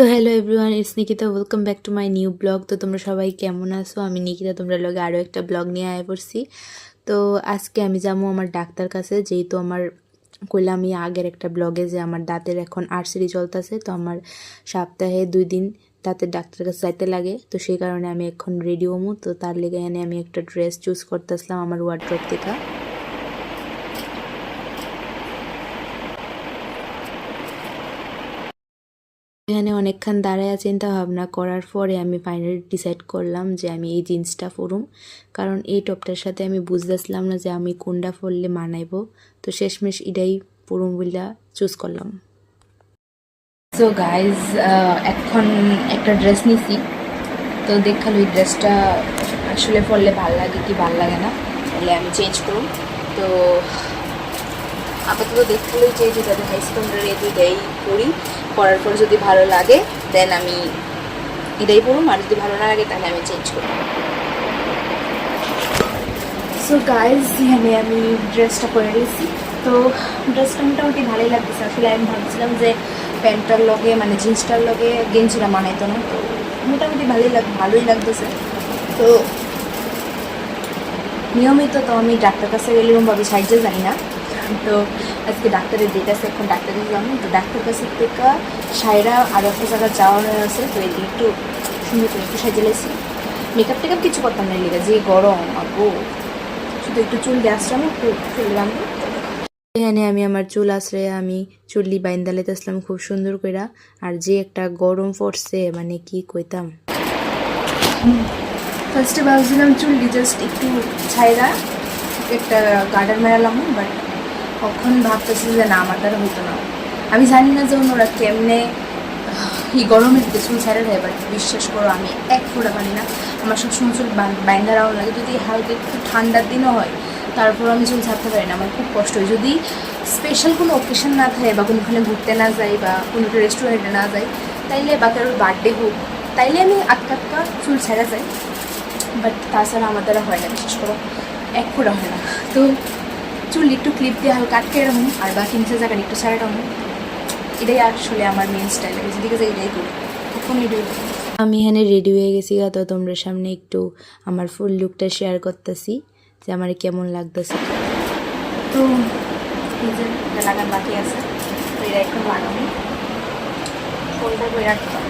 তো hello everyone it's Nikita welcome back to my new blog তো তোমরা সবাই কেমন আছো? আমি নিকিতা, তোমরা লগে আরও একটা ব্লগ নিয়ে আয় পড়ছি। তো আজকে আমি যাব আমার ডাক্তার কাছে, যেহেতু আমার কইলাম আমি আগের একটা ব্লগে যে আমার দাঁতের এখন আর্সারি চলতেছে, তো আমার সপ্তাহে দুই দিন দাঁতের ডাক্তার কাছে যাইতে লাগে। তো সেই কারণে আমি এখন রেডি হমু। তো তার লেগে এনে আমি একটা ড্রেস চুজ করতেছিলাম আমার ওয়ার্ড্রপ থেকে। এখানে অনেকক্ষণ দাঁড়ায় চিন্তা ভাবনা করার পরে আমি ফাইনালি ডিসাইড করলাম যে আমি এই জিন্সটা পরুম। কারণ এই টপটার সাথে আমি বুঝতেছিলাম না যে আমি কোনটা পরলে মানাইব। তো শেষমেশ এটাই পরুম বইলা চুজ করলাম। সো গাইজ এখন একটা ড্রেস নিছি। তো দেখাল এই ড্রেসটা আসলে পরলে ভালো লাগে কি ভালো লাগে না? তাহলে আমি চেঞ্জ করুম। তো আপাতত দেখাল যে যে যাদের হাই সেকেন্ডারি এই দুইটাই পড়ি পড়ার পর যদি ভালো লাগে দেন আমি এটাই পড়ুম, আর যদি ভালো না লাগে, তাহলে আমি চেঞ্জ করব। সো গাইজ এখানে আমি ড্রেসটা পরে নিয়েছি। তো ড্রেসটা মোটামুটি ভালোই লাগতেছে। আসলে আমি ভাবছিলাম যে প্যান্টটার লগে মানে জিন্সটার লগে গেঞ্জিটা মানাইতো না। তো মোটামুটি ভালোই লাগ, ভালোই লাগতেছে। তো নিয়মিত তো আমি ডাক্তার কাছে গেলে এরকমভাবে সাহায্য জানি না। তো আজকে ডাক্তারের ডেট আছে এখন ডাক্তারের যাব তো ডাক্তার কাছে থেকে সাইরা আর একটা জায়গায় যাওয়ার আছে, তো এই একটু সুন্দর করে একটু সাজিয়ে লেছি। মেকআপ টেকআপ কিছু করতাম না লেগে যে গরম আগো শুধু একটু চুল দিয়ে আসলাম, একটু চুল বাঁধবো এখানে আমি আমার চুল আশ্রয়ে আমি চুল্লি বাইন্দা লেতেছিলাম খুব সুন্দর কইরা। আর যে একটা গরম পড়ছে মানে কি কইতাম। ফার্স্টে ভাবছিলাম চুল্লি জাস্ট একটু ছাইরা একটা গার্ডার মেরালাম বাট কখন ভাবতেছি যে না, আমার দ্বারা হতো না। আমি জানি না যে ওরা কেমনে এই গরমের চুল ছাড়া দেয় বাট বিশ্বাস করো, আমি এক ফোঁটা পারি না। আমার সবসময় চুল বাইন্দারাও লাগে। যদি হালকা একটু ঠান্ডার দিনও হয়, তারপর আমি চুল ছাড়তে পারি না। আমার খুব কষ্ট হয়। যদি স্পেশাল কোনো অকেশন না থাকে বা কোনোখানে ঘুরতে না যাই বা কোনো রেস্টুরেন্টে না যাই, তাইলে বা কারোর বার্থডে হোক, তাইলে আমি আটকা আটকা চুল ছেড়া যাই। বাট তাছাড়া আমার দ্বারা হয় না বিশেষ করে, এক ফোঁটা হয় না। তো চুল একটু ক্লিপ দিয়ে হালকা আটকে রাখুন আর বাকি নিচে জায়গাটা একটু ছাড়া রাখুন। এটাই আসলে আমার মেন স্টাইল যেদিকে যাই এটাই করি। কখন আমি এখানে রেডি হয়ে গেছি তো তোমরা সামনে একটু আমার ফুল লুকটা শেয়ার করতেছি যে আমার কেমন লাগতেছে। তো লাগান বাকি আছে তো এটা এখন লাগাবো। ফোনটা করে রাখতাম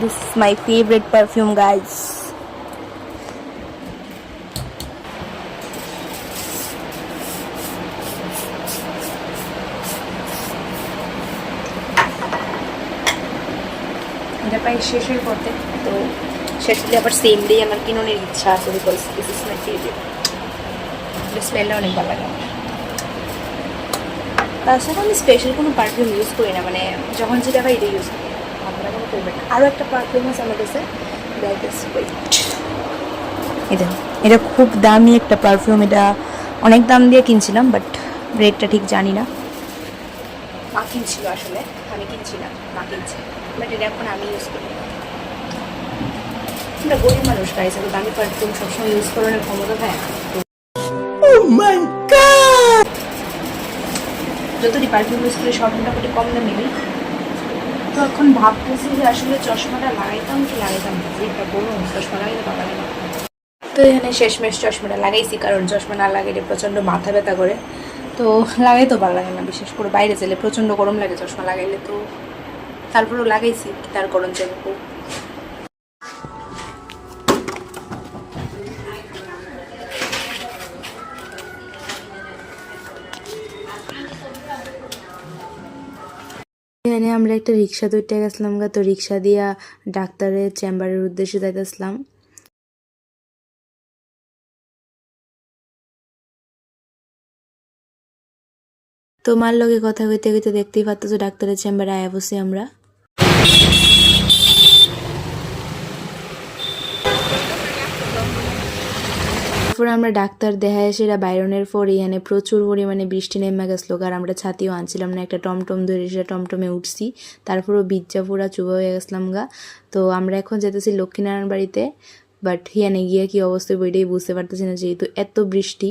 This is my favorite perfume, guys. এটা তো হলে আবার সেম আমার কিনোনের ইচ্ছা আছে অনেক ভালো লাগে তাছাড়া আমি স্পেশাল কোনো পারফিউম ইউজ করি না মানে যখন যেটা পাই এটা ইউজ করি। করবেন। আরও একটা পারফিউম আছে আমার কাছে দ্যাট ইজ ওয়েট এটা এটা খুব দামি একটা পারফিউম এটা অনেক দাম দিয়ে কিনছিলাম বাট রেটটা ঠিক জানি না। মা কিনছিল আসলে আমি কিনছি না মা কিনছে। বাট এটা এখন আমি ইউজ করি। আমরা গরিব মানুষ গাইছে তো দামি পারফিউম সবসময় ইউজ করার ক্ষমতা থাকে না। যতটি পারফিউম ইউজ করি সব মোটামুটি কম দামি তো এখন ভাবতেছি যে আসলে চশমাটা লাগাইতাম কি লাগাইতাম না? এটা বলুন চশমা লাগাইতে লাগে না তো এখানে শেষমেশ চশমাটা লাগাইছি, কারণ চশমা না লাগাইলে প্রচণ্ড মাথা ব্যথা করে। তো লাগাই তো ভালো লাগে না, বিশেষ করে বাইরে গেলে প্রচণ্ড গরম লাগে চশমা লাগাইলে তো। তারপরেও লাগাইছি তার গরম চাই এখানে আমরা একটা রিক্সা ধরতে গেছিলাম গা, তো রিক্সা দিয়া ডাক্তারের চেম্বারের উদ্দেশ্যে যাইতেছিলাম। তোমার লগে কথা কইতে হইতে দেখতেই পাচ্ছ ডাক্তারের চেম্বারে আয়া বসি আমরা। তারপরে আমরা ডাক্তার দেখায় সেটা বাইরনের পর এখানে প্রচুর পরিমাণে বৃষ্টি নেমে গেছিল। আর আমরা ছাতিও আনছিলাম না, একটা টমটম ধরে সেটা টমটমে উঠছি। তারপরও বিজ্জা পুরা চুবা হয়ে গেছিলাম গা। তো আমরা এখন যেতেছি লক্ষ্মীনারায়ণ বাড়িতে বাট হিয়ানে গিয়ে কি অবস্থা বইটাই বুঝতে পারতেছি না যেহেতু এত বৃষ্টি।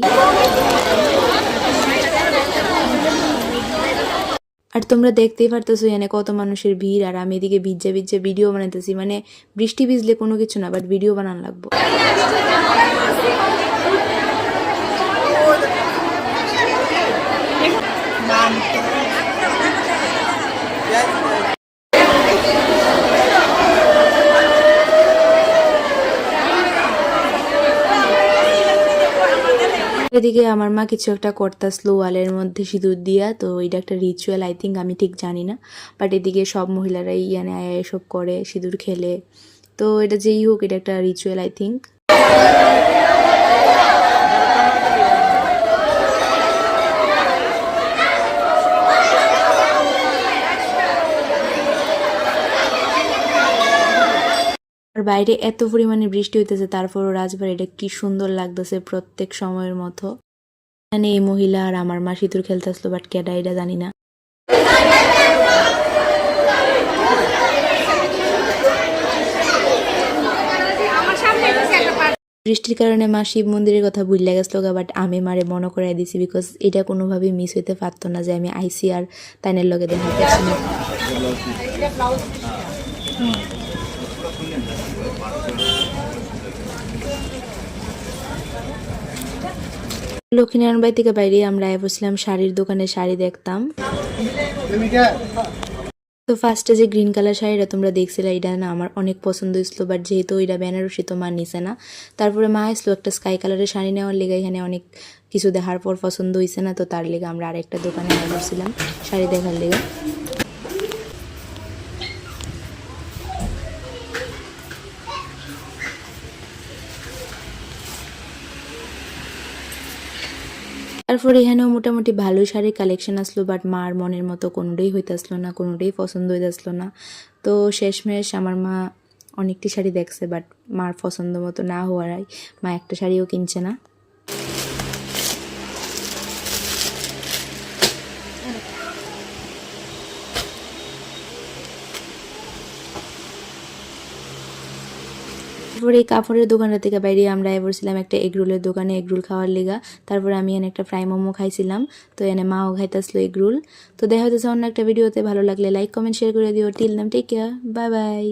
আর তোমরা দেখতেই পারতেছো এখানে কত মানুষের ভিড়, আর আমি এদিকে ভিজা ভিজা ভিডিও বানাইতেছি। মানে বৃষ্টি ভিজলে কোনো কিছু না বাট ভিডিও বানান লাগবো। এদিকে আমার মা কিছু একটা করতাসলো ওয়ালের মধ্যে সিঁদুর দিয়া, তো এটা একটা রিচুয়াল আই থিঙ্ক আমি ঠিক জানি না। বাট এদিকে সব মহিলারাই ইয়ানে আয়া এসব করে, সিঁদুর খেলে। তো এটা যেই হোক, এটা একটা রিচুয়াল আই থিঙ্ক বাইরে এত পরিমাণে বৃষ্টি হইতেছে, তারপরও রাজবাড়িটা কি সুন্দর লাগতেছে প্রত্যেক সময়ের মতো। মানে এই মহিলা আর আমার মা সিঁদুর খেলতেছিল বাট কেডা এটা জানি না। বৃষ্টির কারণে মা শিব মন্দিরের কথা ভুলে গেছিল বাট আমি মারে মনে করাই দিছি বিকজ এটা কোনোভাবেই মিস হইতে পারতো না যে আমি আইসি আর তাইনের লগে দেখা করছি। না লক্ষ্মীনারায়ণ বাড়ি থেকে বাইরে আমরা বসলাম, শাড়ির দোকানে শাড়ি দেখতাম। তো ফার্স্টে যে গ্রিন কালার শাড়িটা তোমরা দেখছিলে, এটা না আমার অনেক পছন্দ হয়েছিল বাট যেহেতু এটা বেনারসি, তো মা নিছে না। তারপরে মা আসলো একটা স্কাই কালারের শাড়ি নেওয়ার লেগে, এখানে অনেক কিছু দেখার পর পছন্দ হয়েছে না, তো তার লেগে আমরা আরেকটা দোকানে অর্ডার করছিলাম শাড়ি দেখার লেগে। তারপর এখানেও মোটামুটি ভালোই শাড়ির কালেকশন আসলো বাট মার মনের মতো কোনোটাই হইতেছিল না, কোনোটাই পছন্দ হইতেছিল না। তো শেষমেশ আমার মা অনেকটি শাড়ি দেখছে বাট মার পছন্দ মতো না হওয়ারাই মা একটা শাড়িও কিনছে না। তারপরে এই কাপড়ের দোকানটা থেকে বাইরে আমরা বসছিলাম একটা এগরোলের দোকানে এগরোল খাওয়ার লেগা। তারপরে আমি এনে একটা ফ্রাই মোমো খাইছিলাম। তো এনে মাও খাইতেছিল এগরোল তো দেখা হচ্ছে অন্য একটা ভিডিওতে। ভালো লাগলে লাইক কমেন্ট শেয়ার করে দিও। টিল নাম টেক কেয়ার বাই বাই